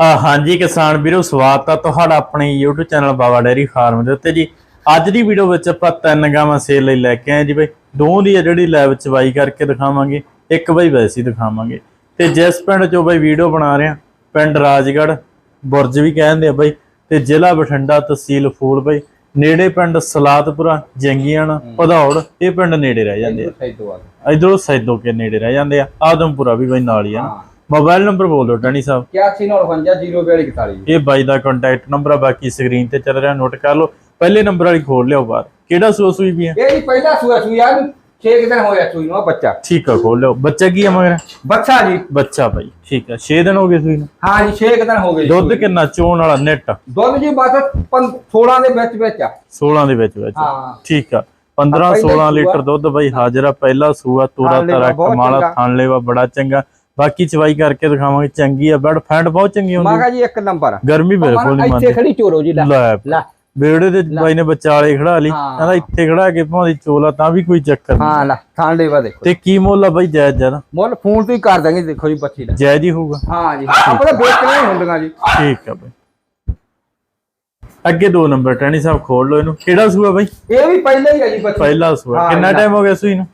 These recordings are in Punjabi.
ਆ ਹਾਂਜੀ ਕਿਸਾਨ ਵੀਰੋ ਸਵਾਗਤ ਆ ਤੁਹਾਡਾ ਆਪਣੇ YouTube channel Baba dairy farm ਦੇ ਉੱਤੇ ਜੀ। ਅੱਜ ਦੀ ਵੀਡੀਓ ਵਿੱਚ ਆਪਾਂ ਤਿੰਨ ਗਾਵਾਂ ਸੇਲ ਲਈ ਲੈ ਕੇ ਆਏ ਜੀ ਬਈ। ਦੋ ਦੀ ਜਿਹੜੀ ਲੈਬ ਚਵਾਈ ਕਰਕੇ ਦਿਖਾਵਾਂਗੇ ਇੱਕ ਬਈ ਵੈਸੀ ਦਿਖਾਵਾਂਗੇ। ਤੇ ਜਿਸ ਪਿੰਡ ਚੋਂ ਬਈ ਵੀਡੀਓ ਬਣਾ ਰਹੇ ਆ ਪਿੰਡ ਰਾਜਗੜ੍ਹ ਬੁਰਜ ਵੀ ਕਹਿੰਦੇ ਆ ਬਈ। ਤੇ ਜ਼ਿਲ੍ਹਾ ਬਠਿੰਡਾ ਤਹਿਸੀਲ ਫੂਲ ਬਈ। ਨੇੜੇ ਪਿੰਡ ਸਲਾਤਪੁਰਾ ਜੰਗੀਆਣਾ ਭਦੌੜ ਇਹ ਪਿੰਡ ਨੇੜੇ ਰਹਿ ਜਾਂਦੇ ਆ। ਇਧਰੋਂ ਸੈਦੋ ਕੇ ਨੇੜੇ ਰਹਿ ਜਾਂਦੇ ਆ। ਆਦਮਪੁਰਾ ਵੀ ਬਈ ਨਾਲ ਹੀ ਆ ਮੋਬਾਈਲ ਨੰਬਰ ਬੋਲ ਦਿਓ ਟਣੀ ਸਾਹਿਬ। 8159 ਇਹ ਬਾਈ ਦਾ ਕੰਟੈਕਟ ਨੰਬਰ ਆ ਬਾਕੀ ਸਕਰੀਨ ਤੇ ਚੱਲ ਰਿਹਾ ਨੋਟ ਕਰ ਲਓ। ਪਹਿਲੇ ਨੰਬਰ ਵਾਲੀ ਖੋਲ ਲਿਓ ਬਾਹਰ। ਕਿਹੜਾ ਸੂਆ ਸੂਈ ਵੀ ਹੈ? ਇਹ ਜੀ ਪਹਿਲਾ ਸੂਆ ਸੂਆ 6 ਦਿਨ ਹੋਇਆ ਸੂਈ ਨੂੰ ਆ ਬੱਚਾ। ਠੀਕ ਆ ਖੋਲ ਲਿਓ। ਬੱਚਾ ਕੀ ਆ ਮਗਰ? ਬੱਚਾ ਜੀ। ਬੱਚਾ ਬਾਈ ਠੀਕ ਆ। 6 ਦਿਨ ਹੋ ਗਏ ਸੂਈ ਨੂੰ? ਹਾਂ ਜੀ 6 ਦਿਨ ਹੋ ਗਏ ਦੁੱਧ ਸੂਈ। ਕਿੰਨਾ ਚੋਣ ਵਾਲਾ ਨੈਟ ਦੁੱਧ ਜੀ ਬਸ 16 ਦੇ ਵਿੱਚ ਵਿੱਚ ਆ। 16 ਦੇ ਵਿੱਚ ਵਿੱਚ। ਹਾਂ। ਠੀਕ ਆ। 15 ਪਹਿਲਾ 16 ਸੂਆ। ਲੀਟਰ ਦੁੱਧ ਬਾਈ ਹਾਜ਼ਰਾ ਪਹਿਲਾ ਸੂਆ ਤੋਰਾ ਤਰਾ ਕਮਾਲਾ। ਥਣ ਲੈਵਾ ਬੜਾ ਚੰਗਾ। ਬਾਕੀ ਚਵਾਈ ਕਰਕੇ ਦਿਖਾਵਾਂਗੇ ਚੰਗੀ ਆ ਬੈਡ ਫੈਂਟ ਬਹੁਤ ਚੰਗੀ ਹੁੰਦੀ। ਮਾਗਾ ਜੀ ਇੱਕ ਨੰਬਰ। ਗਰਮੀ ਬਿਲਕੁਲ ਨਹੀਂ ਇੱਥੇ ਮੰਨਦੀ। ਖੜੀ ਚੋਰੋ ਜੀ ਲੈ ਬੇੜੇ ਦੇ ਬਾਈ ਨੇ ਵਿਚਾਲੇ ਖੜਾ ਲਈ। ਕਹਿੰਦਾ ਇੱਥੇ ਖੜਾ ਕੇ ਭਾਵੇਂ ਚੋਲਾ ਤਾਂ ਵੀ ਕੋਈ ਚੱਕਰ ਨਹੀਂ। ਹਾਂ ਲੈ ਥਾਂ ਲੈਵਾ ਦੇਖੋ। ਤੇ ਕੀ ਮੁੱਲ ਆ ਬਾਈ ਜਾਇਜ਼ ਜ਼ਿਆਦਾ? ਮੁੱਲ ਫੋਨ ਤੋਂ ਹੀ ਕਰ ਦਾਂਗੇ ਦੇਖੋ ਜੀ ਬੱਚੀ ਦਾ। ਜਾਇਜ਼ ਹੀ ਹੋਊਗਾ। ਹਾਂ ਜੀ ਆਪਾਂ ਤਾਂ ਵੇਚਣੇ ਹੁੰਦੀਆਂ ਜੀ। ਠੀਕ ਆ ਬਾਈ। ਅੱਗੇ ਦੋ ਨੰਬਰ ਟੈਣੀ ਸਾਹਿਬ ਖੋਲ ਲਓ ਇਹਨੂੰ। ਕਿਹੜਾ ਸੂਆ ਬਾਈ? ਇਹ ਵੀ ਪਹਿਲਾਂ ਹੀ ਆ ਜੀ ਬੱਚੀ। ਪਹਿਲਾ ਸੂਆ। ਕਿੰਨਾ। ਟਾਈਮ ਹੋ ਗਿਆ ਸੂਈ ਨੂੰ?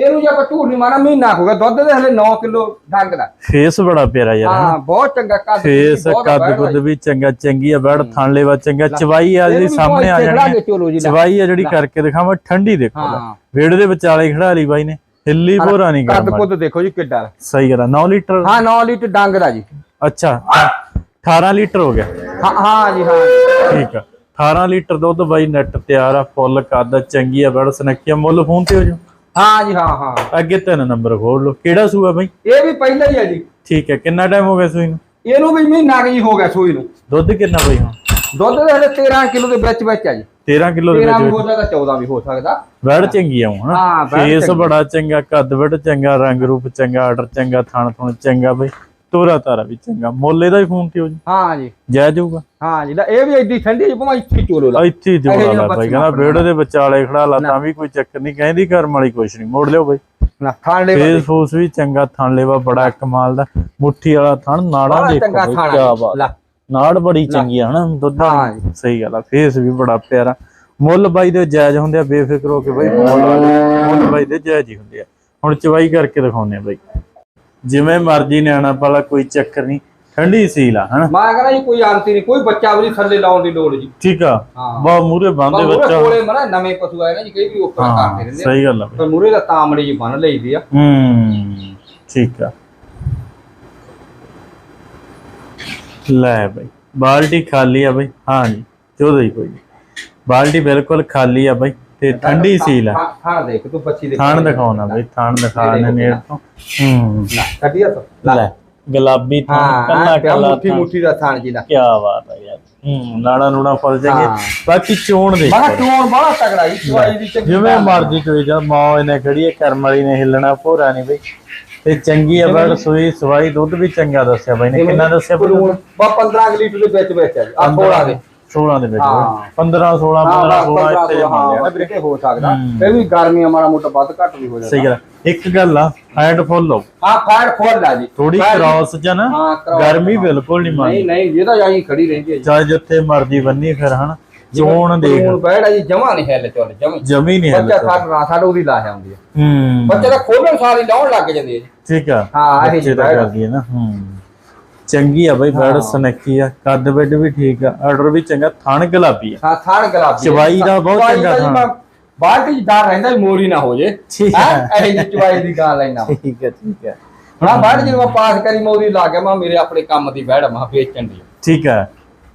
ਇਹਨੂੰ ਜੇ ਆਪਾਂ ਝੂਠ ਨਹੀਂ ਮਾਰਾਂ ਮਹੀਨਾ ਹੋ ਗਿਆ ਦੁੱਧ ਦੇ ਹਲੇ 9 ਕਿਲੋ ਢੰਗ ਦਾ। ਫੇਸ ਬੜਾ ਪਿਆਰਾ ਯਾਰ ਹਾਂ ਬਹੁਤ ਚੰਗਾ ਕੱਦ ਫੇਸ ਕੱਦ ਕੁੱਦ ਵੀ ਚੰਗਾ ਚੰਗੀ ਆ ਬੈੜ ਥਣ ਲੈਵਾ ਚੰਗਾ ਚਵਾਈ ਆ ਜਿਹੜੀ ਸਾਹਮਣੇ ਆ ਜਾਣੀ। ਚਵਾਈ ਆ ਜਿਹੜੀ ਕਰਕੇ ਦਿਖਾਵਾਂ ਠੰਡੀ ਦੇਖੋ ਵਿਹੜੇ ਦੇ ਵਿਚਾਲੇ ਖੜਾ ਲਈ ਬਾਈ ਨੇ ਹਿੱਲੀ ਭੋਰਾ ਨਹੀਂ ਕੱਦ ਕਰਨਾ ਕੁੱਦ ਦੇਖੋ ਜੀ ਕਿੱਡਾ। ਸਹੀ ਗੱਲ ਆ 9 ਲੀਟਰ? ਹਾਂ 9 ਲੀਟਰ ਡੰਗ ਦਾ ਜੀ। ਅੱਛਾ 18 ਲੀਟਰ ਹੋ ਗਿਆ। ਹਾਂ ਹਾਂ ਜੀ ਹਾਂ ਠੀਕ ਆ 18 ਲੀਟਰ ਦੁੱਧ ਬਾਈ ਨੈਟ ਤਿਆਰ ਆ ਫੁੱਲ ਕੱਦ ਚੰਗੀ ਆ ਬੜ ਸਨੱਖੀਆ ਮੁੱਲ ਫੋਨ ਤੇ ਹੋ ਜਾ ਹਾਂ ਜੀ ਹਾਂ ਹਾਂ। ਅੱਗੇ ਤਿੰਨ ਨੰਬਰ ਖੋਲ ਲਓ। ਕਿਹੜਾ ਸੂਆ ਬਾਈ? ਇਹ ਵੀ ਪਹਿਲਾਂ ਹੀ ਹੈ ਜੀ। ਠੀਕ ਹੈ ਕਿੰਨਾ ਟਾਈਮ ਹੋ ਗਿਆ ਸੂਈ ਨੂੰ? ਇਹਨੂੰ ਵੀ ਮਹੀਨਾ ਕੁ ਜੀ ਹੋ ਗਿਆ ਸੂਈ ਨੂੰ। ਦੁੱਧ ਕਿੰਨਾ ਬਾਈ ਹੁਣ? ਦੁੱਧ ਦੇ ਹਲੇ 13 ਕਿਲੋ ਦੇ ਵਿੱਚ ਵਿੱਚ ਆ ਜੀ। 13 ਕਿਲੋ ਦੇ 13 ਵੀ ਵਿੱਚ ਹੋ ਸਕਦਾ 14 ਵੀ ਹੋ ਸਕਦਾ। ਵੜ ਚੰਗੀ ਆ ਹੁਣ। ਹਾਂ, ਫੇਸ। ਬੜਾ ਚੰਗਾ ਕੱਦ ਵੜ ਚੰਗਾ ਰੰਗ ਰੂਪ ਚੰਗਾ ਆਰਡਰ ਚੰਗਾ ਥਣ ਥਣ ਚੰਗਾ ਬਾਈ। ਤੋਰਾ ਤਾਰਾ ਵੀ ਚੰਗਾ ਮੁੱਲ ਇਹਦਾ ਹੀ ਫੋਨ ਤੇ ਹੋ ਜੀ। ਹਾਂ ਜੀ। ਜਾਇਜ਼ ਹੋਊਗਾ। ਹਾਂ ਜੀ ਇਹ ਵੀ ਐਡੀ ਠੰਡੀ ਜੀ ਭਾਵੇਂ ਇੱਥੇ ਚੋਲੋ ਲਾ। ਇੱਥੇ ਜੋੜਾ ਲਾ ਬਾਈ ਕਹਿੰਦਾ। ਵਿਹੜੇ ਦੇ ਵਿਚਾਲੇ ਖੜਾ ਲਾ ਤਾਂ ਵੀ ਕੋਈ ਚੱਕਰ ਨਹੀਂ ਕਹਿੰਦੀ ਕਰਮ ਵਾਲੀ ਕੁਛ ਨਹੀਂ ਮੋੜ ਲਿਓ ਬਾਈ। ਨਾ ਖਾਣ ਲੈ ਫੇਸ ਫੂਸ ਵੀ ਚੰਗਾ ਥਣ ਲੈਵਾ ਬੜਾ ਕਮਾਲ ਦਾ। ਮੁੱਠੀ ਵਾਲਾ ਥਣ ਨਾੜਾ ਬੜਾ ਦੇਖੋ ਚੰਗਾ ਥਣ ਲੈ। ਨਾੜ ਬੜੀ ਚੰਗੀ ਆ ਹਨਾ ਦੁੱਧ। ਸਹੀ ਗੱਲ ਆ ਫੇਸ ਵੀ ਬੜਾ ਪਿਆਰਾ। ਮੁੱਲ ਬਾਈ ਦੇ ਜਾਇਜ਼ ਹੁੰਦੇ ਆ ਬੇਫਿਕਰ ਹੋ ਕੇ ਬਾਈ ਮੁੱਲ ਮੁੱਲ ਬਾਈ ਦੇ ਜਾਇਜ਼ ਹੀ ਹੁੰਦੇ ਆ। ਹੁਣ ਚਵਾਈ ਕਰਕੇ ਦਿਖਾਉਂਦੇ ਆ ਬਾਈ। ਜਿਵੇਂ ਮਰਜ਼ੀ ਨਿਆਣਾ ਪਾਲਾ ਕੋਈ ਚੱਕਰ ਨਹੀਂ। ਠੰਡੀ ਸੀਲ ਆ ਹਨਾ? ਮੈਂ ਕਹਿੰਦਾ ਜੀ ਕੋਈ ਆਂਤੀ ਨਹੀਂ ਕੋਈ ਬੱਚਾ ਵੀ ਨੀ ਥੱਲੇ ਲਾਉਣ ਦੀ ਲੋੜ ਜੀ। ਠੀਕ ਆ। ਹਾਂ। ਬਾ ਮੂਰੇ ਬੰਦੇ ਮੂਰੇ ਬੱਚਾ। ਕੋਲੇ ਮਨਾ ਨਵੇਂ ਪਸ਼ੂ ਆਏ ਨਾ ਜੀ ਕਈ ਵੀ ਉੱਪਰ ਕਰਦੇ ਹਾਂ ਰਹਿੰਦੇ। ਸਹੀ ਗੱਲ ਆ। ਬਾਈ ਪਰ ਮੂਰੇ ਦਾ ਤਾਮੜੀ ਜੀ ਬਣ ਲਈਦੀ ਆ। ਹੂੰ ਠੀਕ ਆ। ਲੈ ਬਈ ਬਾਲਟੀ ਖਾਲੀ ਆ ਬਈ। ਹਾਂ ਜੀ ਚੋਦਾ ਹੀ ਕੋਈ। ਬਾਲਟੀ ਬਿਲਕੁਲ ਖਾਲੀ ਆ ਬਈ। ਤੇ ਠੰਡੀ ਸੀਲ ਆ। ਥਾਣ- ਦੇਖ ਤੂੰ ਬੱਚੀ ਦੇਖ ਥਾਣ ਦਿਖਾਉਣਾ ਬਈ ਥਾਣ ਦਿਖਾਣੇ ਨੇੜ ਤੋਂ। ਹੂੰ। ਲੈ ਕੱਢੀਆ ਤੋ ਲੈ। ਗੁਲਾਬੀ ਥਾਣ ਹਾਂ ਕੱਲਾ ਕੱਲਾ ਮੁੱਠੀ ਮੁੱਠੀ ਦਾ ਥਾਣ ਜੀ ਦਾ ਕੀ ਬਾਤ ਹੈ ਯਾਰ। ਹੂੰ ਨਾੜਾ ਨੂੜਾ ਫਸ ਹਾਂ। ਜਾਗੇ ਬਾਕੀ ਚੋਣ ਦੇ ਕਿਹਾ ਟੋਨ ਬੜਾ ਤਗੜਾ ਜੀ ਚਵਾਈ ਦੀ ਚੰਗੀ ਜਿਵੇਂ ਮਰਜ਼ੀ ਚੋਈ ਜਾ ਮਾਂ ਇਹਨੇ ਖੜੀ ਹੈ ਕਰਮ ਵਾਲੀ ਨੇ ਹਿੱਲਣਾ ਭੋਰਾ ਨਹੀਂ ਬਈ। ਤੇ ਚੰਗੀ ਆ ਬੜ ਸੂਈ ਸਵਾਈ ਦੁੱਧ ਵੀ ਚੰਗਾ ਦੱਸਿਆ ਬਾਈ ਨੇ। ਕਿੰਨਾ ਦੱਸਿਆ ਬਈ ਬਾ 15 ਕੁ ਲੀਟਰ ਦੇ ਵਿੱਚ ਵਿੱਚ ਆ 16 ਦੇ। 16 ਦੇ ਵਿੱਚ। ਹਾਂ। 15 16 ਹਾਂ 15 16 16 ਇੱਥੇ ਹਾਂ ਜਾਂਦੇ ਆ। ਨਾ ਵੀਰੇ ਹੋ ਸਕਦਾ। ਹੂੰ। ਇਹ ਵੀ ਗਰਮੀ ਮਾੜਾ ਮੋਟਾ ਵੱਧ ਘੱਟ ਵੀ ਹੋ ਜਾਂਦਾ। ਸਹੀ ਗੱਲ ਆ। ਇੱਕ ਗੱਲ ਆ ਹੈਂਡ ਫੁੱਲ ਲਓ ਹਾਂ ਫਾੜ ਖੋਲ ਲਾ ਜੀ। ਥੋੜੀ ਫਾੜ- ਕ੍ਰਾਸ ਚ ਨਾ ਹਾਂ cross ਗਰਮੀ ਹਾਂ। ਬਿਲਕੁਲ ਨਹੀਂ ਨਹੀਂ ਮੰਨਦੀ ਨਹੀਂ ਜਿਹਦਾ ਜਾਈ ਖੜੀ ਰਹਿੰਦੀ ਹੈ ਜੀ। ਚਾਹੇ ਜਿੱਥੇ ਮਰਜ਼ੀ ਬੰਨੀ ਫਿਰ ਹਨਾ। ਚੋਣ ਦੇਖ। ਹੁਣ ਬੈੜਾ ਜੀ ਜਮਾ ਨਹੀਂ ਹਿੱਲ ਚੁੱਲ ਜਮੀ ਜਮੀ ਨਹੀਂ ਬੱਚਾ ਹਿੱਲਦਾ ਸਾਡ ਰਾ ਸਾਡ ਉਹਦੀ ਲਾਹ ਆਉਂਦੀ ਹੈ ਹੂੰ। ਬੱਚੇ ਦਾ ਖੋਲਣ ਸਾਰੀ ਲਾਉਣ ਲੱਗ ਜਾਂਦੀ ਹੈ ਜੀ। ਠੀਕ ਆ। ਹਾਂ, ਇਹੀ ਬੱਚੇ ਤਾਂ। ਕਰਦੀ ਹੈ ਨਾ ਹੂੰ। ਚੰਗੀ ਆ ਬਈ ਬੈੜ ਹਾਂ। ਸਨੱਕੀ ਆ। ਕੱਦ ਬੈਡ ਵੀ ਠੀਕ ਆ ਆਰਡਰ ਵੀ ਚੰਗਾ ਥਣ ਗੁਲਾਬੀ ਆ। ਹਾਂ ਥਾਣ ਗੁਲਾਬੀ ਚਵਾਈ ਦਾ ਬਹੁਤ ਚੰਗਾ ਥਾਣ। ਬਾਹਰ ਦੀ ਡਰ ਰਹਿੰਦਾ ਮੋਰੀ ਨਾ ਹੋ ਜੇ। ਠੀਕ ਹੈਂ? ਹੈ? ਇਹੋ ਜਿਹੀ ਚਵਾਈ ਦੀ ਗਾਲ ਲੈਣਾ ਠੀਕ ਹੈ ਠੀਕ ਹੈ ਹੁਣ ਬਾਹਰ ਜਦੋਂ ਮੈਂ ਪਾਸ ਕਰੀ ਮੋਰੀ ਲਾ ਕੇ ਮੈਂ ਮੇਰੇ ਆਪਣੇ ਕੰਮ ਦੀ ਬੈੜ ਮੈਂ ਵੇਚਣ ਦੀ। ਠੀਕ ਹੈ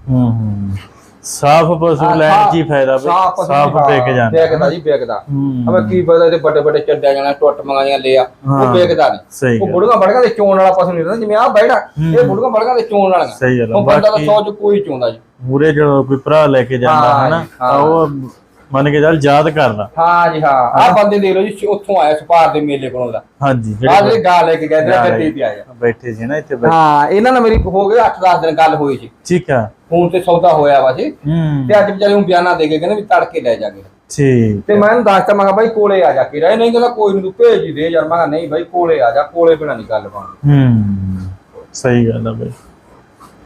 ਹੂੰ ਹੂੰ। ਸਾਫ਼ ਪਸ਼ੂ ਲੈਣ ਹੀ ਫਾਇਦਾ ਬਈ। ਸਾਫ਼ ਵਿਕ ਜਾਂਦਾ ਵੇਚਦਾ ਜੀ ਵੇਚਦਾ ਹੂੰ। ਅਬੇ ਕੀ ਪਤਾ ਤੇ ਵੱਡੇ ਵੱਡੇ ਚੱਡਿਆ ਜਾਣਾ ਟੁੱਟ ਮੰਗਾਈਆਂ ਲਿਆ। ਉਹ ਵੇਚਦਾ ਨਹੀਂ। ਉਹ ਗੱਲ। ਬੁੜੀਆਂ ਬੜੀਆਂ ਦੇ ਚੋਣ ਵਾਲਾ ਪਸੰਦ ਨਹੀਂ ਰਹਿੰਦਾ ਜਿਵੇਂ ਆ ਬੈੜਾ ਇਹ ਹੂੰ। ਬੁੜੀਆਂ ਬੜੀਆਂ ਦੇ ਚੋਣ ਵਾਲੀਆਂ। ਸਹੀ ਗੱਲ। ਉਹ ਬੰਦਾ ਤਾਂ ਸੋਚ ਕੋਈ ਚੋਂਦਾ ਜੀ। ਮੂਰੇ ਜਦੋਂ ਕੋਈ ਭਰਾ ਲੈ ਕੇ ਜਾਂਦਾ ਹਾਂ ਹਨਾ ਜੀ, ਉਹ ਮੰਨ ਕੇ ਚੱਲ ਯਾਦ ਕਰਦਾ ਹਾਂ ਜੀ ਹਾਂ। ਆ ਬੰਦੇ ਦੇਖ ਲਓ ਜੀ ਉੱਥੋਂ ਆਇਆ ਸਪਾਰ ਦੇ ਮੇਲੇ ਕੋਲੋਂ ਦਾ। ਹਾਂਜੀ ਜਿਹੜੇ ਗਾ ਲੈ ਕੇ ਗਏ ਤੇ ਗੱਡੀ ਤੇ ਆਇਆ। ਬੈਠੇ ਸੀ ਨਾ ਇੱਥੇ ਬੈਠੇ। ਹਾਂ ਇਹਨਾਂ ਨਾਲ ਮੇਰੀ ਹੋ ਗਏ 8-10 ਦਿਨ ਗੱਲ ਹੋਈ ਸੀ। ਠੀਕ ਆ। ਫੋਨ ਤੇ ਸੌਦਾ ਹੋਇਆ ਵਾ ਜੀ। ਤੇ ਅੱਜ ਵਿਚਾਰੇ ਨੂੰ ਬਿਆਨਾ ਦੇ ਕੇ ਕਹਿੰਦੇ ਵੀ ਤੜਕੇ ਲੈ ਜਾਗੇ। ਠੀਕ ਤੇ ਮੈਂ ਦੱਸਤਾ ਮੈਂ ਕਿਹਾ ਬਾਈ ਕੋਲੇ ਆ ਜਾ ਕੇ ਰਹੇ। ਨਹੀਂ ਕਹਿੰਦਾ ਕੋਈ ਨੀ ਤੂੰ ਭੇਜ ਹੀ ਦੇ ਯਾਰ। ਮੈਂ ਕਿਹਾ ਨਹੀਂ ਬਾਈ ਕੋਲੇ ਆ ਜਾ ਕੋਲੇ ਬਿਨਾ ਨਹੀਂ ਗੱਲ ਬਣਦੀ। ਹੂੰ ਸਹੀ ਗੱਲ ਆ ਬਈ।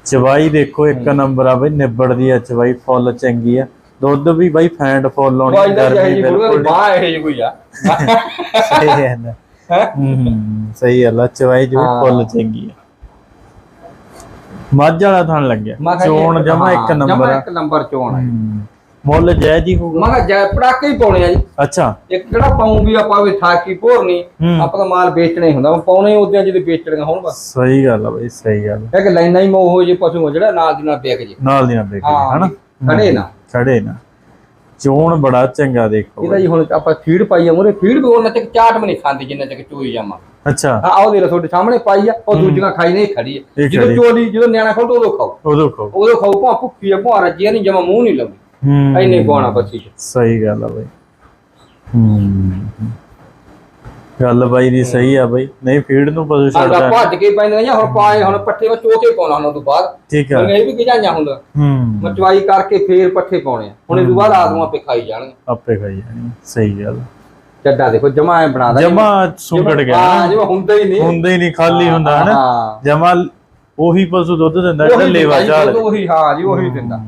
ਚਵਾਈ ਦੇਖੋ ਇੱਕ ਨੰਬਰ ਆ ਬਈ ਨਿਬੜਦੀ ਆ ਚਵਾਈ ਫੁੱਲ ਚੰਗੀ ਆ। ਦੁੱਧ ਵੀ ਬਈ ਫੈਂਟ ਫੁੱਲ ਆਉਣੀ ਬਾਈ ਦਾ ਜੀ ਬਿਲਕੁਲ। ਬਾਹ ਇਹ ਕੋਈ ਆ। ਸਹੀ ਹੈ ਨਾ ਹੈਂ? ਹੂੰ ਸਹੀ ਹੈ ਲਾ ਚਵਾਈ ਜੋ ਹਾਂ। ਫੁੱਲ ਚੰਗੀ ਆ। ਮੱਝ ਵਾਲਾ ਥਣ ਲੱਗਿਆ। ਚੋਣ ਜੀ, ਜਮਾ ਇੱਕ ਹਾਂ, ਨੰਬਰ ਜਮਾਂ ਇੱਕ ਨੰਬਰ ਚੋਣ ਹੈ ਹੂੰ। ਮੁੱਲ ਜੈ ਜੀ ਹੋਊਗਾ। ਮੈਂ ਕਿਹਾ ਜੈ ਪੜਾਕੇ ਹੀ ਪਾਉਣੇ ਆ ਜੀ। ਅੱਛਾ। ਇੱਕ ਕਿਹੜਾ ਪਾਉਂ ਵੀ ਆਪਾਂ ਵੀ ਠਾਕੀ ਭੋਰਨੀ ਹੂੰ। ਆਪਾਂ ਤਾਂ ਮਾਲ ਵੇਚਣਾ ਹੀ ਹੁੰਦਾ। ਪਾਉਣੇ ਉਦੋਂ ਜਿਹਦੇ ਵੇਚਣੀਆਂ ਹੋਣ ਬਸ। ਸਹੀ ਗੱਲ ਆ ਬਈ ਸਹੀ ਗੱਲ ਕਿ ਲਾਈਨਾਂ ਹੀ ਮੋਹ ਹੋ ਜੇ ਪਸ਼ੂ ਜਿਹੜਾ ਨਾਲ ਦੀ ਨਾਲ ਵਿਕ ਜੇ। ਨਾਲ ਦੀ ਨਾਲ ਦੇਖ ਹਾਂ, ਹਨਾ? ਖੜੇ ਨਾ। ਖੜੇ ਨਾ। ਚੋਣ ਬੜਾ ਚੰਗਾ ਦੇਖੋ। ਇਹਦਾ ਜੀ ਹੁਣ ਆਪਾਂ ਫੀਡ ਪਾਈ ਆ ਮੂਰੇ ਫੀਡ ਵੀ ਉਹਨਾਂ ਤੱਕ ਚਾਟ ਨਹੀਂ ਖਾਂਦੀ ਜਿੰਨਾ ਤੱਕ ਚੋਈ ਜਾਵਾਂ। ਅੱਛਾ। ਆ ਆਓ ਦੇ ਤੁਹਾਡੇ ਸਾਹਮਣੇ ਪਾਈ ਆ ਉਹ ਦੂਜੀਆਂ ਖਾਈ ਨਹੀਂ ਖੜੀ ਆ। ਜਦੋਂ। ਚੋਲੀ ਜਦੋਂ ਨਿਆਣਾ ਖੋਲ ਉਦੋਂ ਖਾਓ ਉਦੋਂ ਕੋ ਉਦੋਂ ਖਾਓ ਭਾ ਭੁੱਖੀ ਆ ਭਾ ਰੱਜੀ ਨਹੀਂ ਜਮਾ ਮੂੰਹ ਨਹੀਂ ਲਾਉਂਦੀ। ਹੂੰ। ਐਨੇ ਪਾਉਣਾ ਬੱਚੀ ਸਹੀ ਗੱਲ ਆ ਬਈ। ਹੂੰ। ਗੱਲ ਬਾਈ ਦੀ ਸਹੀ ਆ ਬਈ। ਨਹੀਂ ਫੀਡ ਨੂੰ ਪਸ਼ੂ ਛੱਡਦਾ। ਭੱਜ ਕੇ ਪੈਂਦੀਆਂ ਜਾਂ ਹੁਣ ਪਾਏ ਹੁਣ ਪੱਠੇ ਵਿੱਚ ਚੋਕੇ ਪਾਉਣਾ ਉਹਨਾਂ ਤੋਂ ਬਾਅਦ। ਠੀਕ ਆ। ਇਹ ਵੀ ਗਿਜਾਈਆਂ ਹੁੰਦਾ ਹੂੰ ਮਚਵਾਈ ਕਰਕੇ ਫੇਰ ਪੱਠੇ ਪਾਉਣੇ ਹੁਣ ਇਹ ਤੋਂ ਬਾਅਦ ਆਦਮਾ ਪੇ ਖਾਈ ਜਾਣਗੇ। ਆਪੇ ਖਾਈ ਜਾਣੀ ਸਹੀ ਗੱਲ। ਚੱਡਾ ਦੇਖੋ ਜਮਾ ਐ ਬਣਾਦਾ ਜਮਾ ਸੁੰਗੜ ਗਿਆ ਹਾਂ ਨਾ। ਜਿਵੇਂ ਹੁੰਦਾ ਹੀ ਨਹੀਂ। ਹੁੰਦਾ ਹੀ ਨਹੀਂ ਖਾਲੀ ਹੁੰਦਾ ਹੈ। ਨਾ ਜਮਾ ਉਹੀ ਪਸ਼ੂ ਦੁੱਧ ਦਿੰਦਾ ਜਿਹੜਾ ਲੇਵਾ ਜੀ, ਉਹੀ ਹਾਂ ਜੀ ਉਹੀ ਦਿੰਦਾ।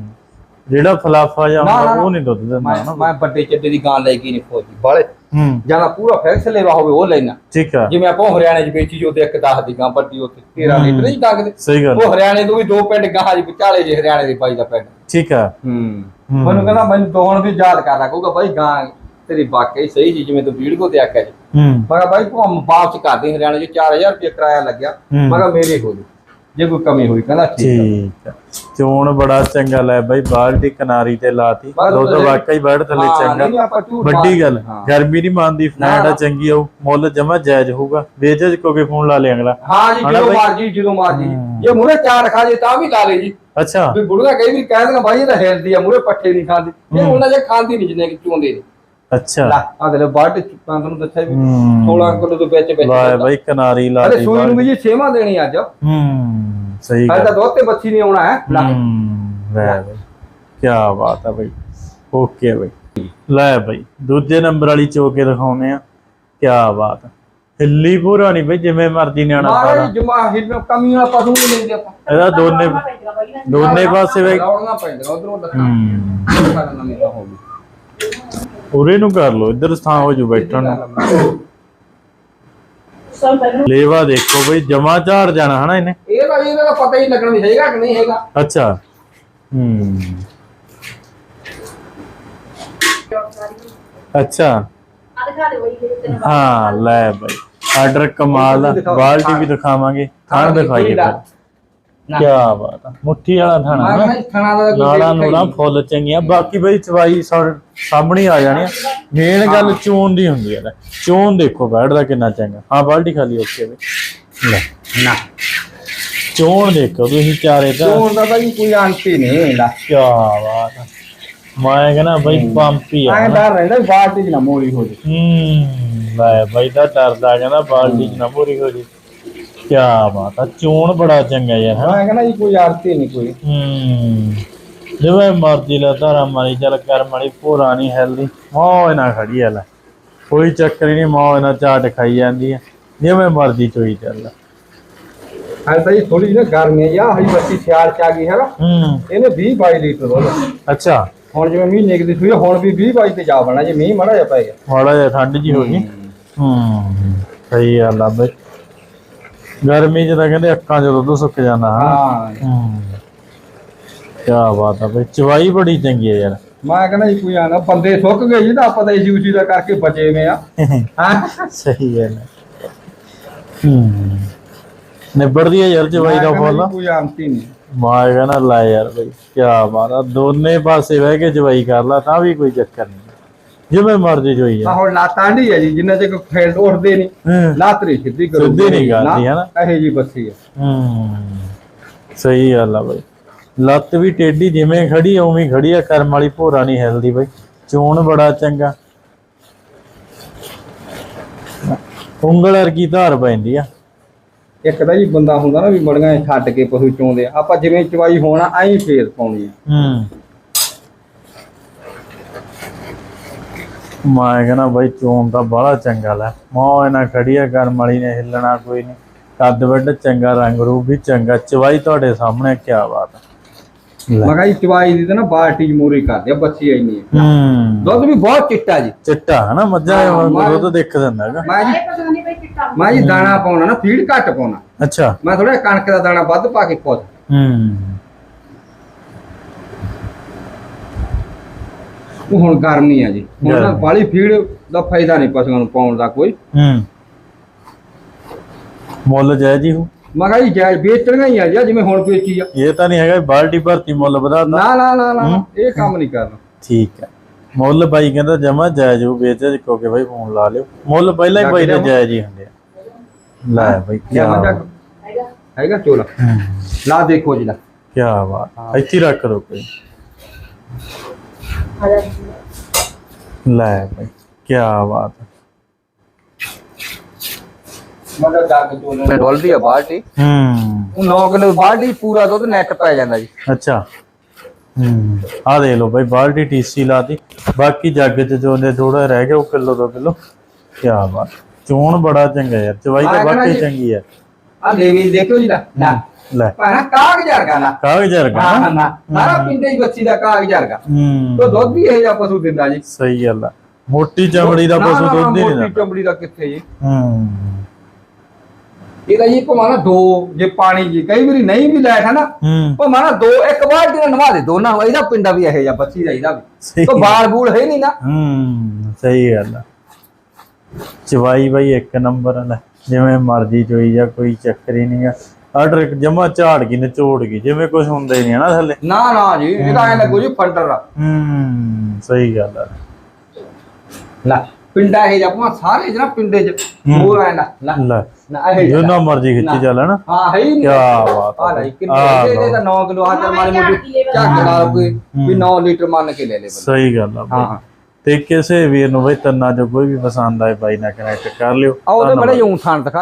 ਜਿਹੜਾ ਫਲਾਫਾ ਜਾਂ ਨਾ, ਨਾ, ਉਹ ਨਹੀਂ ਦੁੱਧ ਦਿੰਦਾ ਨਾ ਮੈਂ ਵੱਡੇ ਚੱਡੇ ਦੀ ਗਾਂ ਲੈ ਕੇ ਨਹੀਂ ਫੌਜੀ ਬਾਲੇ ਹੂੰ। ਜਾਂ ਪੂਰਾ ਫੈਕਸ ਲੈਵਾ ਹੋਵੇ ਉਹ ਲੈਣਾ। ਠੀਕ ਆ। ਜਿਵੇਂ ਆਪਾਂ ਹਰਿਆਣੇ 'ਚ ਵੇਚੀ ਜੋ ਤੇ ਇੱਕ 10 ਦੀ ਗਾਂ ਵੱਡੀ ਉੱਥੇ 13 ਹੂੰ। ਲੀਟਰ ਨਹੀਂ ਡੰਗਦੇ ਸਹੀ ਗੱਲ। ਉਹ ਹਰਿਆਣੇ ਤੋਂ ਵੀ ਦੋ ਪਿੰਡ ਗਾਂ ਜੀ ਵਿਚਾਲੇ ਜੇ ਹਰਿਆਣੇ ਦੇ ਬਾਈ ਦਾ ਪਿੰਡ। ਠੀਕ ਆ। ਹੂੰ। ਮੈਨੂੰ ਕਹਿੰਦਾ ਮੈਨੂੰ ਦੋਹਣ ਵੀ ਯਾਦ ਕਰਦਾ ਕਹੂਗਾ ਬਾਈ ਗਾਂ ਤੇਰੀ ਵਾਕਈ ਸਹੀ ਜੀ ਜਿਵੇਂ ਤੂੰ ਵੀਡੀਓ ਤੇ ਆਖਿਆ ਜੀ ਹੂੰ। ਮੈਂ ਕਿਹਾ ਬਾਈ ਤੂੰ ਵਾਪਸ ਕਰ ਦੇ ਹਰਿਆਣੇ 'ਚ 4000 ਰੁਪਏ ਕਿਰਾਇਆ ਲੱਗਿਆ। ਮੈਂ ਕਿਹਾ ਮੇਰੇ ਹੋ ਜੂ ਜੇ ਕੋਈ ਕਮੀ ਹੋਈ ਕਹਿੰਦਾ ਠੀਕ ਆ। ਠੀਕ ਆ। ਚੋਣ ਬੜਾ ਚੰਗਾ ਲੈ ਬਾਈ ਬਾਲਟੀ ਕਿਨਾਰੀ ਤੇ ਲਾਤੀ। ਬਸ ਦੁੱਧ ਵਾਕਈ ਬੈਠ ਥੱਲੇ ਹਾਂ, ਚੰਗਾ। ਨਹੀਂ ਆਪਾਂ ਝੂਠ ਵੱਡੀ ਗੱਲ ਹਾਂ। ਗਰਮੀ ਨਹੀਂ ਮੰਨਦੀ ਫੈਂਟ ਆ। ਚੰਗੀ ਆਉ ਮੁੱਲ ਜਮਾ ਜਾਇਜ਼ ਹੋਊਗਾ। ਵੇਚਜ ਕੋ ਕੇ ਫੋਨ ਲਾ ਲੇ ਅਗਲਾ। ਹਾਂ ਜੀ ਹਨਾ ਜਦੋਂ ਬਾਈ? ਮਰਜ਼ੀ ਜਦੋਂ ਮਰਜ਼ੀ। ਜੇ ਮੂਰੇ ਚਾਰ ਖਾ ਜੇ ਤਾਂ ਵੀ ਲਾ ਲੇ ਜੀ। ਅੱਛਾ। ਵੀ ਬੁੜਗਾ ਕਈ ਵੀ ਕਹਿ ਦਿੰਦਾ ਬਾਈ ਇਹ ਤਾਂ ਹੈਲਦੀ ਆ ਮੂਰੇ ਪੱਠੇ ਨਹੀਂ ਖਾਂਦੀ। ਇਹ। ਉਹਨਾਂ ਜੇ ਖਾਂਦੀ ਨਹੀਂ ਜਿੰਨੇ ਕਿ ਚੋਂਦੇ ਨੇ। ਅੱਛਾ। ਲੈ ਆ ਦੇ ਲੋ ਬਾਟ ਚੁੱਕਾਂ ਤੁਹਾਨੂੰ ਦੱਸਿਆ ਵੀ ਹੂੰ। 16 ਕਿਲੋ ਤੋਂ ਵਿੱਚ ਵਿੱਚ ਵਾਹ ਬਾਈ ਕਿਨਾਰੀ ਅਰੇ ਲਾਤੀ ਸੂਈ ਨੂੰ ਵੀ ਜੀ ਛੇਵਾਂ ਦੇਣੀ ਅੱਜ। ਹੂੰ ਸਹੀ ਗੱਲ ਤਾਂ ਦੁੱਧ ਤੇ ਬੱਚੀ ਨਹੀਂ ਆਉਣਾ ਹੈ ਲੈ ਹੂੰ ਲੈ ਬਾਈ ਕੀ ਬਾਤ ਆ ਬਾਈ। ਓਕੇ ਬਾਈ। ਲੈ ਬਾਈ ਦੂਜੇ ਨੰਬਰ ਵਾਲੀ ਚੋਕੇ ਦਿਖਾਉਨੇ ਆ। ਕੀ ਬਾਤ ਆ। ਹਿੱਲੀ ਪੂਰਾ ਨਹੀਂ ਬਾਈ ਜਿਵੇਂ ਮਰਜ਼ੀ ਨਿਆਣਾ ਪਾਲਾ ਮਾਰੇ ਜਮਾ ਹਿੱਲ ਕਮੀ ਵਾਲਾ ਪਸ਼ੂ ਨਹੀਂ ਲੈਂਦੇ ਆਪਾਂ। ਇਹਦਾ ਦੋਨੇ ਦੋਨੇ ਪਾਸੇ ਬਾਈ। ਲਾਉਣਾ ਪੈਂਦਾ ਉਧਰੋਂ ਲੱਤਾਂ ਹੂੰ। ਸਾਡਾ ਤਾਂ ਹੋ ਗਈ। ਉਰੇ ਨੂੰ ਕਰ ਲੋ ਇੱਧਰ ਥਾਂ ਹੋ ਜੂ ਬੈਠਣ ਨੂੰ। ਲੇਵਾ ਦੇਖੋ ਬਈ ਜਮਾ ਝਾੜ ਜਾਣਾ ਹਨਾ ਇਹਨੇ? ਇਹ ਤਾਂ ਇਹਦਾ ਤਾਂ ਪਤਾ ਹੀ ਲੱਗਣਾ ਵੀ ਹੈਗਾ ਕਿ ਨਹੀਂ ਹੈਗਾ। ਅੱਛਾ। ਹੂੰ। ਅੱਛਾ। ਹਾਂ ਲੈ ਬਾਈ। ਆਰਡਰ ਕਮਾਲ ਆ। ਬਾਲਟੀ ਵੀ ਦਿਖਾਵਾਂਗੇ। ਥਾਣ ਦਿਖਾਈਏ ਫਿਰ। ਕੀ ਬਾਤ ਆ। ਮੁੱਠੀ ਵਾਲਾ ਥਾਣਾ ਨਾ। ਖਾਣਾ ਦਾ ਨੂੜਾ ਨਹੀਂ। ਫੁੱਲ ਚੰਗੀਆਂ। ਬਾਕੀ ਬਈ ਚਵਾਈ ਸਾਹਮਣੇ ਆ ਜਾਣੀ ਮੇਨ ਗੱਲ ਚੋਣ ਦੀ ਹੁੰਦੀ ਹੈ ਚੋਣ ਦੇਖੋ ਬੈਠਦਾ ਕਿੰਨਾ ਚੰਗਾ। ਹਾਂ ਬਾਲਟੀ ਖਾਲੀ ਓਕੇ ਬਈ। ਲੈ। ਨਾ। ਚੋਣ ਦੇਖੋ ਤੁਸੀਂ ਚਾਰੇ ਦਾ ਚੋਣ ਦਾ ਜੀ ਕੋਈ ਆਂਟੀ ਨਹੀਂ ਲਾ ਕੀ ਬਾਤ ਆ। ਮੈਂ ਕਹਿੰਦਾ ਬਈ ਪੰਪੀ ਆ ਐਂ। ਡਰ ਰਹਿੰਦਾ ਬਾਲਟੀ 'ਚ ਨਾ ਮੋੜੀ ਹੋ ਜੇ। ਹੂੰ ਲੈ ਬਈ ਦਾ ਡਰਦਾ ਕਹਿੰਦਾ ਬਾਲਟੀ ਚ ਨਾ ਪੂਰੀ ਹੋ ਜੀ। ਕੀ ਬਾਤ ਆ ਚੋਣ ਬੜਾ ਚੰਗਾ ਯਾਰ ਹਾਂ ਮੈਂ ਕਹਿੰਦਾ ਜੀ ਕੋਈ ਆਰਤੀ ਨਹੀਂ ਕੋਈ। ਹੂੰ ਜਿਵੇਂ ਮਰਜ਼ੀ ਲਾ ਧਾਰਾ ਮਾਰੀ ਚੱਲ ਕਰ ਮਾਰੀ ਪੂਰਾ ਨਹੀਂ ਹੈਲਦੀ ਮੌਜ ਨਾ ਖੜੀ ਆ ਲੈ। ਕੋਈ ਚੱਕਰ ਨਹੀਂ ਮੌਜ ਨਾਲ ਚਾਟ ਖਾਈ ਜਾਂਦੀ ਆ ਜਿਵੇਂ ਮਰਜ਼ੀ ਚੋਈ ਚੱਲ। ਹਾਂ ਤਾਂ ਇਹ ਥੋੜੀ ਜਿਹੀ ਨਾ ਗਰਮੀ ਆ ਹਈ ਬੱਤੀ ਸਿਆਲ ਚ ਆ ਗਈ ਹੈ ਨਾ ਹੂੰ। ਇਹਨੇ 20 22 ਲੀਟਰ ਦੁੱਧ। ਅੱਛਾ। ਹੁਣ ਜਿਵੇਂ ਮਹੀਨੇ ਕੁ ਦੀ ਸੂਈ ਆ, ਹੁਣ ਵੀ 20 22 ਤੇ ਜਾ ਬਣਾ ਜੇ ਮੀਂਹ ਮੜਾ ਜਾ ਪੈ ਗਿਆ। ਮਾੜਾ ਜਿਹਾ ਠੰਡ ਜੀ ਹੋ ਗਈ। ਹੂੰ। ਸਹੀ ਆ ਬਈ। ਗਰਮੀ ਚ ਤਾਂ ਕਹਿੰਦੇ ਅੱਖਾਂ ਚ ਦੁੱਧ ਸੁੱਕ ਜਾਂਦਾ ਹਾਂ। ਕੀ ਬਾਤ ਆ ਬਈ ਚਵਾਈ ਬੜੀ ਚੰਗੀ ਹੈ ਯਾਰ। ਮੈਂ ਕਹਿੰਦਾ ਜੀ ਕੋਈ ਆਣਾ ਬੰਦੇ ਸੁੱਕ ਗਏ ਜੀ ਤਾਂ ਆਪਾਂ ਤਾਂ ਏਸੀ ਉਸੀ ਦਾ ਕਰਕੇ ਬਚੇ ਵੇ ਆ। ਹਾਂ। ਸਹੀ ਹੈ ਨਾ ਹੂੰ। ਨਿਬੜਦੀ ਹੈ ਯਾਰ ਚਵਾਈ ਦਾ ਫੁੱਲ। ਕੋਈ ਆਂਤੀ ਨਹੀਂ। ਮਾਂ ਕਹਿੰਦਾ ਲੈ ਯਾਰ ਬਈ ਕੀ ਬਾਤ ਆ। ਦੋਨੇ ਪਾਸੇ ਬਹਿ ਕੇ ਚਵਾਈ ਕਰ ਲਾ ਤਾਂ ਵੀ ਕੋਈ ਚੱਕਰ ਨਹੀਂ। ਜਿਵੇਂ ਮਰਜ਼ੀ ਜੋਈ ਆ ਜਾ ਹੁਣ ਲਾਤਾਂ ਢੀ ਆ ਜੀ ਜਿੰਨਾ ਚਿਰ ਫੈਲਡ ਉੱਠਦੇ ਨਹੀਂ ਹੂੰ। ਲਾਤਰੀ ਸਿੱਧੀ ਕਰੋ। ਸਿੱਧੀ ਨਹੀਂ ਕਰਦੀ, ਹੈ ਨਾ? ਇਹੇ ਜੀ ਬੱਸੀ ਆ ਹੂੰ ਸਹੀ ਗੱਲ ਆ ਬਈ। ਲੱਤ ਵੀ ਟੇਢੀ ਜਿਵੇਂ ਖੜੀ ਉਵੇਂ ਹੀ ਖੜੀ ਆ ਕਰਮ ਵਾਲੀ ਭੋਰਾ ਨਹੀਂ ਹਿਲਦੀ ਬਈ। ਚੋਣ ਬੜਾ ਚੰਗਾ। ਉਂਗਲ ਵਰਗੀ ਧਾਰ ਪੈਂਦੀ ਆ। ਇੱਕ ਤਾਂ ਜੀ ਬੰਦਾ ਹੁੰਦਾ ਨਾ ਵੀ ਬੜੀਆਂ ਛੱਡ ਕੇ ਪਸ਼ੂ ਚੋਂਦੇ ਆ। ਆਪਾਂ ਜਿਵੇਂ ਚਵਾਈ ਹੋਣਾ ਐਂ ਫੇਰ ਪਾਉਣੀ ਆ। ਹੂੰ। ਮੈਂ ਕਹਿੰਦਾ ਬਈ ਚੋਣ ਤਾਂ ਬੜਾ ਚੰਗਾ ਲੈ। ਮੌ ਇਹਨਾਂ ਖੜੀ ਆ ਕਰਮ ਵਾਲੀ ਨੇ ਹਿੱਲਣਾ ਕੋਈ ਨਹੀਂ। ਕੱਦ ਵੱਡ ਚੰਗਾ ਰੰਗ ਰੂਪ ਵੀ ਚੰਗਾ। ਚਵਾਈ ਤੁਹਾਡੇ ਸਾਹਮਣੇ ਕੀ ਬਾਤ ਹੈ। ਮੈਂ ਕਿਹਾ ਜੀ ਚਵਾਈ ਦੀ ਤਾਂ ਨਾ ਬਾਲਟੀ ਚ ਮੂਰੀ ਕਰਦੇ ਆ ਬੱਚੀ ਇੰਨੀ। ਹੈ। ਹੂੰ ਦੁੱਧ ਵੀ ਬਹੁਤ ਚਿੱਟਾ ਜੀ। ਚਿੱਟਾ ਹੈ ਨਾ ਮੱਝਾਂ ਵਾਂਗੂ ਮੈਂ- ਦੁੱਧ ਦੇਖ ਦਿੰਦਾ ਹੈਗਾ। ਮੈਂ ਜੀ ਪਤਾ ਨਹੀਂ ਬਈ ਕਿੱਟਾ ਮੈਂ ਜੀ ਦਾਣਾ ਪਾਉਣਾ ਨਾ ਫੀਡ ਘੱਟ ਪਾਉਣਾ। ਅੱਛਾ। ਮੈਂ ਥੋੜਾ ਕਣਕ ਦਾ ਦਾਣਾ ਵੱਧ ਪਾ ਕੇ ਪੁੱਤ ਹੂੰ। ਉਹ ਹੁਣ ਗਰਮੀ ਆ ਜੀ। ਹੁਣ ਨਾ। ਬਾਲੀ ਫੀਡ ਦਾ ਫਾਇਦਾ ਨਹੀਂ ਪਸ਼ੂਆਂ ਨੂੰ ਪਾਉਣ ਦਾ ਕੋਈ। ਹੂੰ। ਮੁੱਲ ਜੈ ਜੀ ਹੂੰ। ਮੈਂ ਕਿਹਾ ਜੀ ਜਾਇਜ਼ ਵੇਚਣੀਆਂ ਹੀ ਆ ਜੀ ਜਿਵੇਂ ਹੁਣ ਵੇਚੀ ਆ। ਇਹ ਤਾਂ ਨਹੀਂ ਹੈਗਾ ਬਾਲਟੀ ਭਰਤੀ ਮੁੱਲ ਵਧਾਤਾ। ਨਾ ਨਾ ਨਾ ਨਾ ਇਹ ਕੰਮ ਨਹੀਂ ਕਰਨਾ। ਠੀਕ ਹੈ ਮੁੱਲ ਬਾਈ ਕਹਿੰਦਾ ਜਮਾ ਜਾਇਜ਼ ਉਹ ਵੇਚੇ ਕਿਉਂਕਿ ਬਾਈ ਫੋਨ ਲਾ ਲਿਓ। ਮੁੱਲ ਪਹਿਲਾਂ ਹੀ ਬਾਈ ਦੇ ਜਾਇਜ਼ ਹੀ ਹੁੰਦੇ ਆ। ਲੈ ਬਾਈ ਕੀ ਜਾਂ ਹੈਗਾ। ਹੈਗਾ ਚੋਲਾ। ਹੂੰ। ਲਾ ਦੇਖੋ ਜੀ ਲਾ। ਕੀ ਬਾਤ। ਇੱਥੇ ਹੀ ਰੱਖ ਦੋ ਕੋਈ। ਆ ਲੈ ਬਾਈ ਕੀ ਬਾਤ ਹੈ। ਮਤਲਬ ਡੱਗ ਚੋਲੇ ਡੋਲਦੀ ਆ ਬਾਲਟੀ ਹੂੰ। ਉਹ 9 ਕਿਲੋ ਬਾਲਟੀ ਪੂਰਾ ਦੁੱਧ ਨੈਟ ਪੈ ਜਾਂਦਾ ਜੀ। ਅੱਛਾ। ਹੂੰ ਆ ਦੇ ਲਓ ਬਾਈ ਬਾਲਟੀ ਟੀਸੀ ਲਾਤੀ ਬਾਕੀ ਜੱਗ ਚ ਜੋ ਨੇ ਥੋੜਾ ਰਹਿ ਗਿਆ ਉਹ ਕਿਲੋ ਦੋ ਕਿਲੋ। ਕੀ ਬਾਤ ਚੋਣ ਬੜਾ ਚੰਗਾ ਯਾਰ ਚਵਾਈ ਤਾਂ ਵਾਕਈ ਚੰਗੀ ਹੈ। ਆ ਦੇਖੋ ਜੀ ਲਾ। ਲਾ। ਲੈ ਪਾਣਾ ਕਾਗਜ਼ ਵਰਗਾ ਨਾ ਕਾਗਜ਼ ਵਰਗਾ ਹਾਂ ਨਾ ਨਾ ਸਾਰਾ ਪਿੰਡੇ ਹੀ ਬੱਚੀ ਦਾ ਕਾਗਜ਼ ਵਰਗਾ ਹੂੰ। ਤੋ ਦੁੱਧ ਵੀ ਇਹ ਜਿਹਾ ਪਸ਼ੂ ਦਿੰਦਾ ਜੀ। ਸਹੀ ਗੱਲ ਆ। ਮੋਟੀ ਚਮੜੀ ਦਾ ਨਾ, ਪਸ਼ੂ ਨਾ, ਦੁੱਧ ਨਹੀਂ ਮੋਟੀ ਦਿੰਦਾ। ਚਮੜੀ ਦਾ ਕਿੱਥੇ ਜੀ? ਹੂੰ। ਇਹਦਾ ਜੀ ਭਮਾਣਾ ਦੋ ਜੇ ਪਾਣੀ ਜੀ। ਕਈ ਵਾਰੀ ਨਹੀਂ ਵੀ ਲੈਟ ਹੈ ਨਾ ਭਮਾਣਾ ਦੋ ਇੱਕ ਬਾਲਟੀ ਨਾਲ ਨਵਾ ਦੇ ਦੋਨਾਂ ਇਹਦਾ ਪਿੰਡਾ ਵੀ ਇਹ ਜਿਹਾ ਬੱਚੀ ਦਾ ਇਹਦਾ ਵੀ। ਤੋ ਬਾਲ ਬੂਲ ਹੈ ਨਹੀਂ ਨਾ। ਹੂੰ ਸਹੀ ਗੱਲ ਆ। ਚਵਾਈ ਬਾਈ ਇੱਕ ਨੰਬਰ ਆ ਲੈ। ਜਿਵੇਂ ਮਰਜ਼ੀ ਚੋਈ ਜਾਂ ਕੋਈ ਚੱਕਰ ਹੀ ਨਹੀਂਗਾ ਆਰਡਰ ਜਮਾ ਝਾੜ ਗਈ ਨਿਚੋੜ ਗਈ ਜਿਵੇਂ ਕੁਝ ਹੁੰਦਾ ਹੀ ਨਹੀਂ ਨਾ ਥੱਲੇ। ਨਾ ਨਾ ਜੀ ਇਹਦਾ ਐ ਲੱਗੂ ਜੀ ਫੰਡਰ ਆ। ਹੂੰ ਸਹੀ ਗੱਲ ਆ। ਲੈ ਪਿੰਡਾ ਇਹ ਭਮਾ ਸਾਰੇ ਜਨਾ ਪਿੰਡੇ ਚ। ਹੋਰ ਐ ਨਾ ਨਾ ਲੈ ਨਾ ਇਹ। ਜਿੰਨਾ ਮਰਜ਼ੀ ਖਿੱਚੀ ਚੱਲ ਹਨਾ। ਹਾਂ ਹੈ ਹੀ ਨਹੀਂ। ਕਿਆ ਬਾਤ ਆ ਹੈ। ਲੈ ਕਿੰਨੇ ਆਹ ਇਹਦੇ ਤਾਂ 9 ਕਿਲੋ ਆ ਚੱਲ ਮਾਰੀ ਮੋਟੀ ਝੱਗ ਨਾਲ ਕੋਈ ਵੀ 9 ਲੀਟਰ ਮੰਨ ਕੇ ਲੈ ਲੈ ਸਹੀ ਗੱਲ ਆ ਹਾਂ ਬਾਈ। ਹਾਂ ਤੇ ਕਿਸੇ ਵੀਰ ਨੂੰ ਬਈ ਤੰਨਾ ਜੋ ਕੋਈ ਵੀ ਪਸੰਦ ਆਏ ਬਾਈ ਨਾਲ ਕਨੈਕਟ ਕਰ ਲਿਓ। ਆ ਉਹਦੇ। ਬੜੇ ਯੂੰ ਥਾਨ ਦਿਖਾ